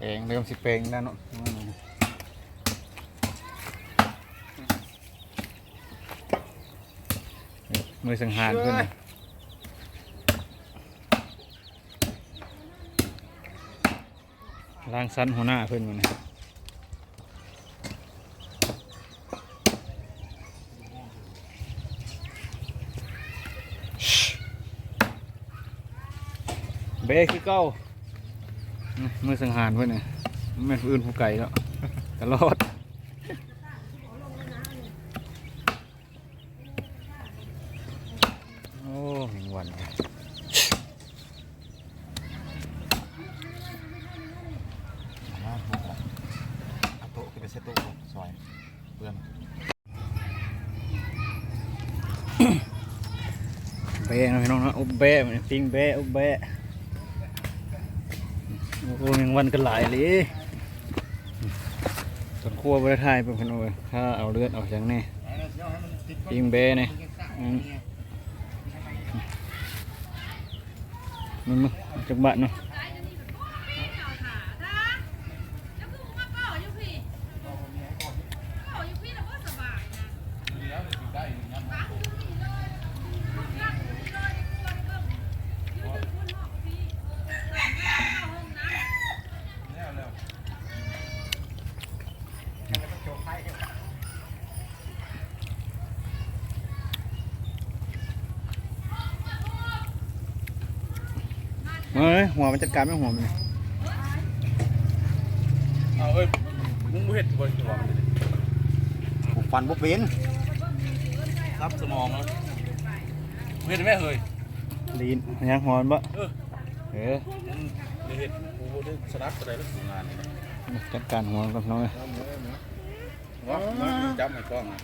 เองเริ่มสิเปลงแล้วเนาะมือสังหารเพื่อนน่ะล่างสั้นหัวหน้าเพื่อนมันนะ เบคือเก้าอืมมือสังหารเพื่อนน่ะไม่นผู้อื่นผู้ไก่แล้วตลอดโอ้แมงวันว่ะเอาโต๊ะขึ้นไปเซตโต๊ะซอยเพื่อนเบะนะพี่น้องเนาะอุบเบะมันปิ้งเบะอุบเบะ โอ้ยังวันกันหลายเลยส่วนขั้วบริไทยเป็นคนเอ้ยถ้าเอาเลือดออกจางนี่ยิงเบเนี่ยมมันมาจักบาทเนาะ เฮ้ยหัวมันจัดการไม่หัวมันนี่เอาเฮ้ยมึงบ่เห็ดบ่หัวมันเลยผมฟันบ่เป็นรับสมองแล้วมึงเห็ดไหมเฮ้ยลีนยังหัวมันบ่เออเออมึงได้เห็ดกูได้สลัดอะไรแล้วงานนี่จัดการหัวกับน้องเลยวะมาจับไอ้กล้องนะ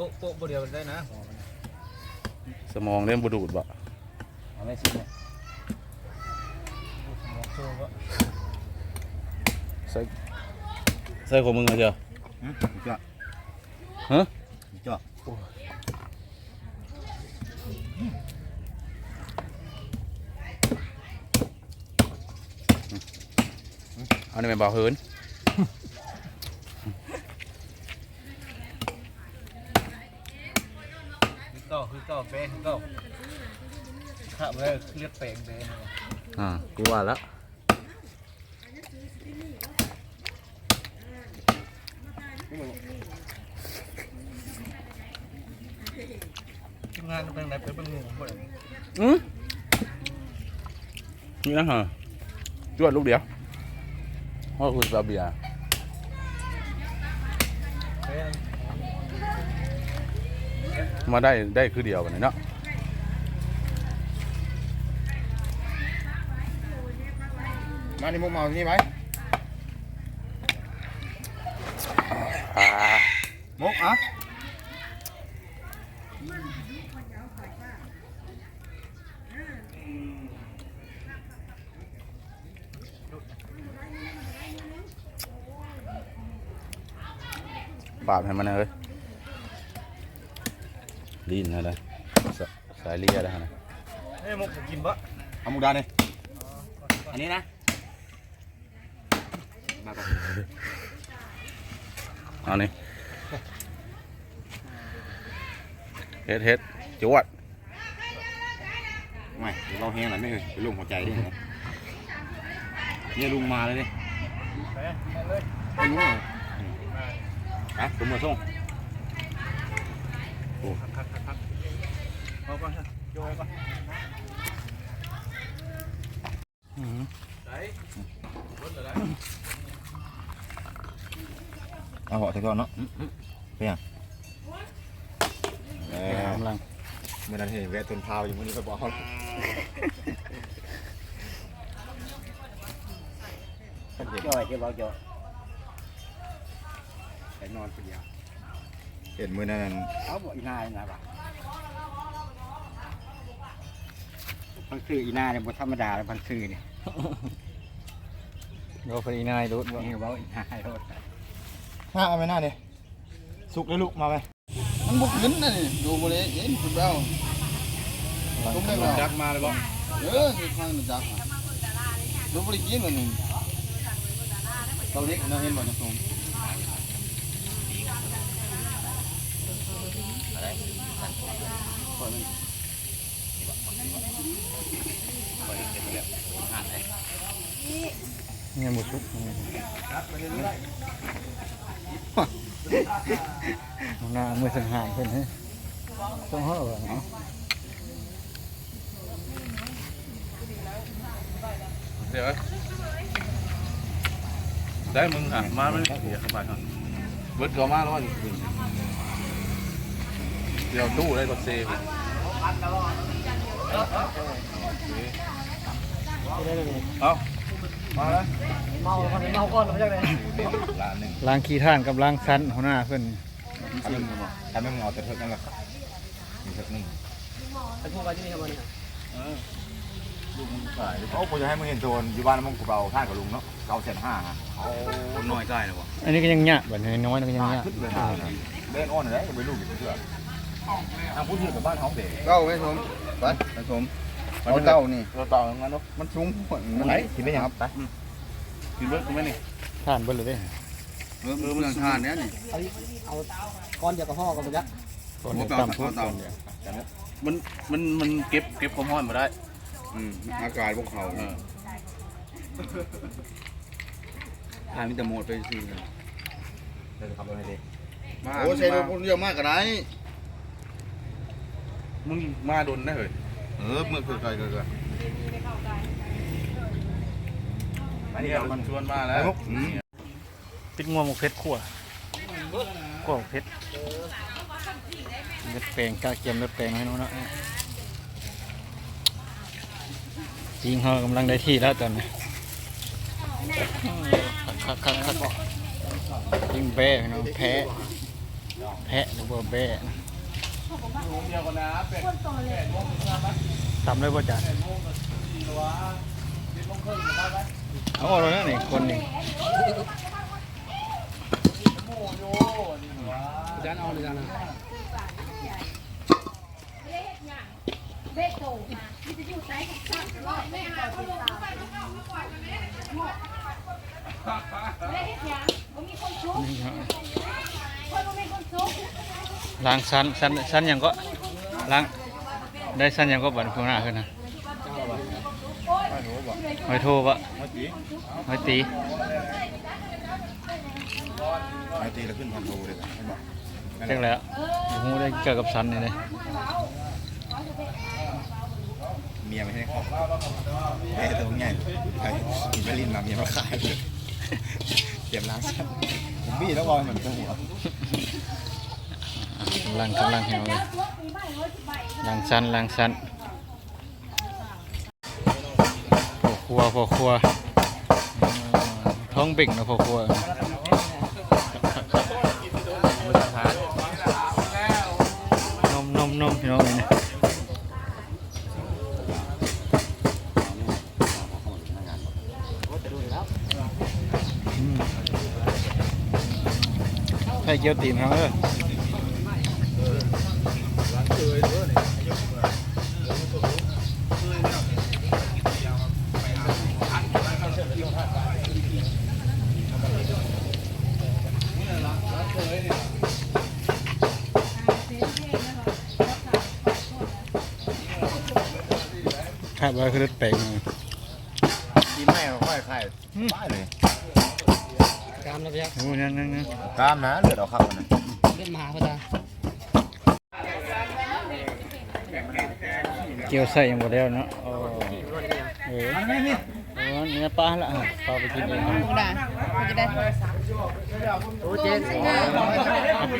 ป๊ะโป๊ะบ่เดียวได้นะสมองเล่นบ่ดูดบ่เอาไม่ชิมเนี่ยใส่ใส่ของมึงเหรอเจ้าหืมเจ้าฮะเจ้าเอานี่แม่นบ่าวเฮิน คือเก้าคือเก้าเป๊ะคือเก้าข้าไปเลยเรียกเป่งเป๊ะอ่ากูว่าแล้วทีมงานเป็นไหนเป็นเป็นงูหมดเลยอืมนี่นะฮะจวดลูกเดียวว่าคุณซาเบียร์ เป๊ะ มาได้ได้คือเดียวกันเลยเนาะมานี่มุกเมาที่นี่ไหมอ่ามุกอะปาดให้มันนะเฮ้ย ลีนนะได้สสายเลียได้นะเฮ้ยมุกผมกินบะเอามุกดานี่อันนี้นะมาก่อนเอานี่เฮ็ดเฮ็ดจวดไม่เดี๋ยวเราแห้งหน่อยไม่เอ่ยเป็นลุงหัวใจดิเนี่ยลุงมาเลยดิเป๊ะเลยไม่รู้เหรอฮะผมมาส่งเอาก่อนโยยก่อน เอาเหาะไปก่อนเนาะเป็นยังเออกำลังเมื่อนั้นเห็นแวะต้นพาวอยู่มื้อนี้ก็บอกเห็นย่อยเก็บเอาย่อยไปนอนคนเดียวเห็นมื้อนั้นเอาบ่อีนาอีนาบ่พันคืออีนาเนี่ยบ่ธรรมดาเลยพันคือเนี่ย เราไปอีนายรถบ่นี่เว้าอีนายรถห้าเอาไปหน้าเนี่ยสุกแล้วลูกมาไปมันบุกขึ้นนะนี่ดูบริเห็นคุณเบลกำลังจักมาเลยบ่เออคือฟังนะจักดูบริกินมันนี่เตาเล็กนะเห็นบ่นะตรงเนี่ยหมูชุบหน้ามือสังหารเพิ่นให้ต้องห่อก่อนเนาะเดี๋ยวได้มึงค่ะมาไม่ได้เดี๋ยวเข้าไปครับเบิร์ดก็มาแล้วว่าเดี๋ยวตู้ได้รถ เซฟเอามาแล้วเมาเมาก่อนมาจากไหนร้านหนึ่งล้างขี้ท่านกับล้างซันหัวหน้าเพิ่นทำมึงทำมึงเอาแต่เทิกนั่นแหละมีเทิกนึงไอ้พวกกันที่นี่ครับมันลูกมึงขายโอ้ผมจะให้มึงเห็นโจรอยู่บ้านมึงกูเบาท่านกับลุงเนาะเก้าแสนห้าฮะคนน้อยใกล้แล้วบ่อันนี้ก็ยังยากแบบน้อยๆก็ยังยากขึ้นเลยฮะเล่นอ้อนเลยไปลูกอยู่เพื่อทางผู้ถือกับบ้านเขาเด็กเก้าไหมผมไปไปผม เอาเก้านี่เราต่องั้นเนาะมันสูงกว่ามันไหนกินได้ยังครับไปกินเบิร์ดกูไหมนี่ท่านเบิ่เลยเด้เออเมืองทานเนี้ยนี่ก่อนจะตำทุกมันมันมันเก็บเก็บความร้อนมาได้อืมอากาศพวกเขาเออทานมิตรโมดไปซื้อเดี๋ยวขับรถให้ดีโอ้ใช่รถคนเดียวมากก็ได้มึงมาโดนได้เหรอ เออเมื่อคือใครก็ก็อันนี้เดียเรามันชวนมาแล้วปิดงวหมกเพชรขั่วขั่วหมเพชรเม็ดแปลงกาเกียมเม็ดแปลงให้น้องนะจริงเขากำลังได้ที่แล้วตอนนี้คักคักคักคักยิงแบ้พี่น้องแพะแพะหรือว่าแบ้นะ เดียวกันนะเป็ดทำได้ป่ะจ๊ะเอาออกแล้วนะนี่คนนี่จานเอาเลยจานนะเบโตมาที่จะอยู่ใช้กับช่างร้อยแม่หาเขาลงไปเขาเข้ามาก่อนกันแม่ไม่ได้เฮ็ดหยังบ่มีคนชุบนี่ครับคนบ่มีคนชุบ ล้างสันสันสันหยังก็ล้างได้สันหยังก็บัดพวกหน้าขึ้นนะหอยโทบะเมื่อกี้หอยตีไอ้ตีแล้วขึ้นพันโทเลยใช่ปะเรียกแล้วโอ้โหได้เกี่ยวกับสันนี่เลยเมียไม่ให้เขาแม่ตัวใหญ่ไปกินไปลิ้นมาเมียมาขายเลยเตรียมล้างสั้นผมบี้แล้วบอลเหมือนกันหัวอะกำ ลังกำลังเหี่ยวเลยล้างสันล้างสันพอครัวพอครัวท้องเบ่งนะพอครัวนมนมนมพี่น้องนี่นะอืมใช่เกี๊ยวตีนครับเออ คาดว่าคือรถแปลงมากินแม่ค่อยขายป้ายเลยโอ้นั่นนั่นนั่นกล้ามนะเลือดออกครับนะเกี๊ยวใส่ยังหมดแล้วเนาะเออเออเออเนี่ยป้าละอะป้าไปกินเองได้จะได้โอ้เจ๊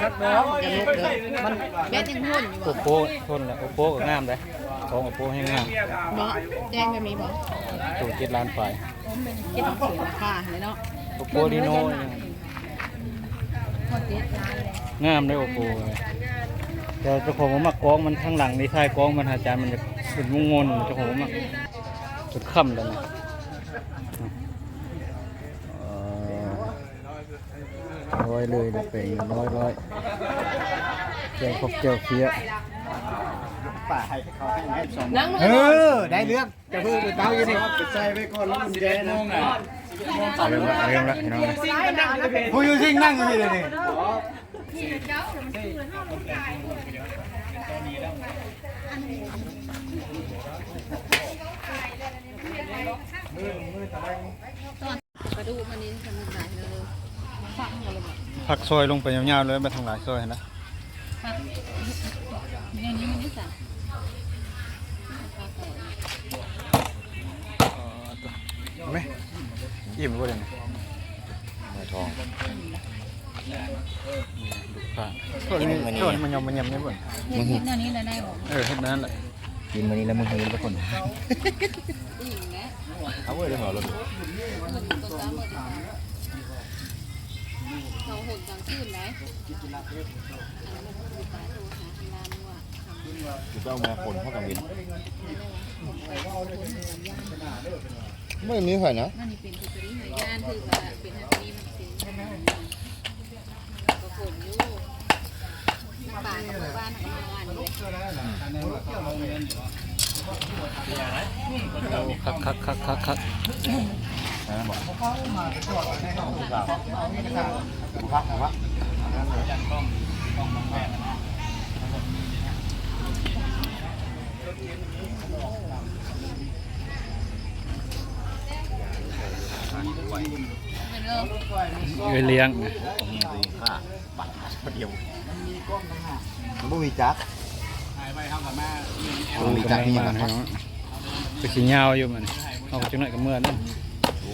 ชัดแล้วจะลุกเด้อมันแม่ยังหุ่นอยู่โอโปทนแหละโอโปก็งามเลย ของโอโปให้งามเนาะแจ้งแบบนี้บ่ถูกเจ็ดล้านฝ่ายกินของราคาเลยเนาะโอโปดีโน่เนี่ยพอเจ็ดล้านเลยงามเลยโอโปเลยแต่เจ้าของผมมักกองมันข้างหลังนี่ท้ายกองมันอาจารย์มันจะเป็นงงงๆเจ้าของผมมักจุดค่ำแล้วนะเอ่อโอ้ร้อยเลยเดือดแปลงร้อยร้อยแกงครบเจียวเคี้ย ป่าให้เขาให้ให้สองนั่งเออ ได้เรื่องจะเพิ่งไปเต้าอยู่นี่ใส่ไว้ก่อนแล้วมันแดงนะเริ่มละเริ่มละพี่น้องผู้อยู่ซิ่งนั่งอยู่นี่เลยนี่กระดูกมันนี่ทำไหนเลยฟังเลยแบบผักซอยลงไปยาวๆเลยไปทางหลายซอยนะ ไหมอิ่มบ่ได้นี่ไม่ทองค่ะส่วนนี้ส่วนนี้มันยอมมันยำนี่บ่นเห็นนิดนี้ได้ได้บอกเออเฮ็ดนั้นแหละกินวันนี้แล้วมึงเห็นทุกคนอิ่มแล้วเอาไว้ได้เหรอรถ เราหดกลางคืนไหนจะเอามาคนเข้ากับวินไม่มีใครนะนั่นนี่เป็นคือตัวนี้หน่วยงานคือว่าเป็นอันนี้มันเป็นก็ฝนอยู่น้ำป่ากับบ้านน้ำบ้านนี่คักคักคักคักคัก พักพักเป็นเรื่องเอ้ยเลี้ยงนะค่าบัตรเดียวมันไม่มีจักดูกำลังมาให้น้องไปสิยาวอยู่มันเอาจังหน่อยก็เมื่อนั่น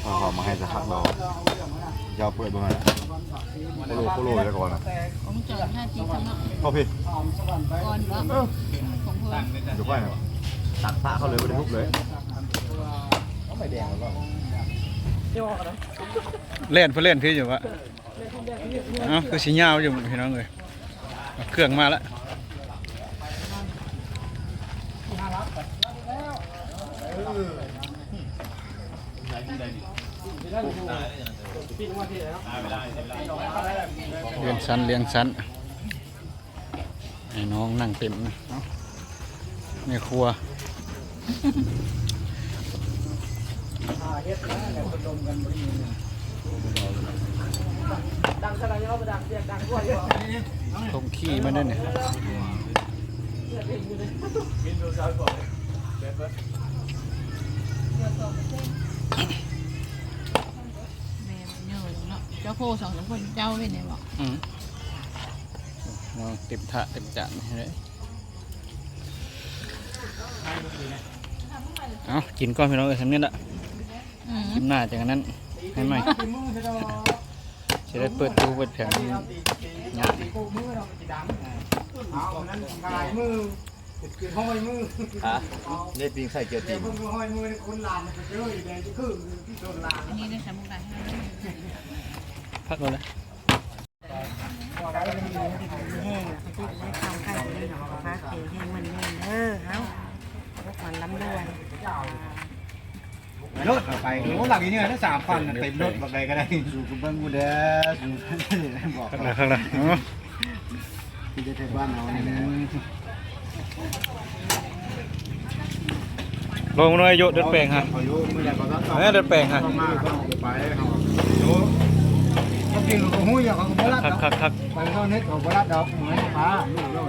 เขาเขอมาให้สักพักดอกยาวเปิดประมาณโคโลโคโลแล้วก่อนนะของจอดห้าทีสำนักพ่อพี่ก่อนว่าของเพื่อนอยู่ไปนะตัดพระเขาเลยไม่ได้ทุบเลยเล่นเพื่อเล่นพี่อยู่วะเอ้าคือสิยาอยู่พี่น้องเลยเครื่องมาแล้ว เลี้ยงสั้นเลี้ยงสันให้น้องนั่งเต็มนะเอ้าในครัวต้มขี้มาได้เนี่ย จ้าโคสองสามคนเจ้าเป็นไงบอกอืมเอาเต็มถาดเต็มจานให้เลยเอากินก้อนพี่น้องเอ้ยทำนี่ละอืมกินหน้าจากนั้นให้ไหมจะได้เปิดดูเปิดแผงงานฮะได้ปิงใส่เกี๊ยวตีนอันนี้ได้สามมุกได้ พักก่อนเลยรถไปโอ้หลังนี้เนี่ยถ้าสามพันเต็มรถแบบใดก็ได้ดูกูเบิ้งกูเด้อดูบอกพักเลยพักเลยเอาที่จะเทบ้านเราเนี่แหลงน่อยโยเดินแปลงฮะอายุไม่ได้เอ้ยเดินแปลงฮะ มากก็ไปเขาโอ้ก็กินกับหู้อย่างเขาก็บ่รับคักดอกคักคัก ไปเขาเน็ตเขาบ่รัดดอกเหมือนป้าลูกเรา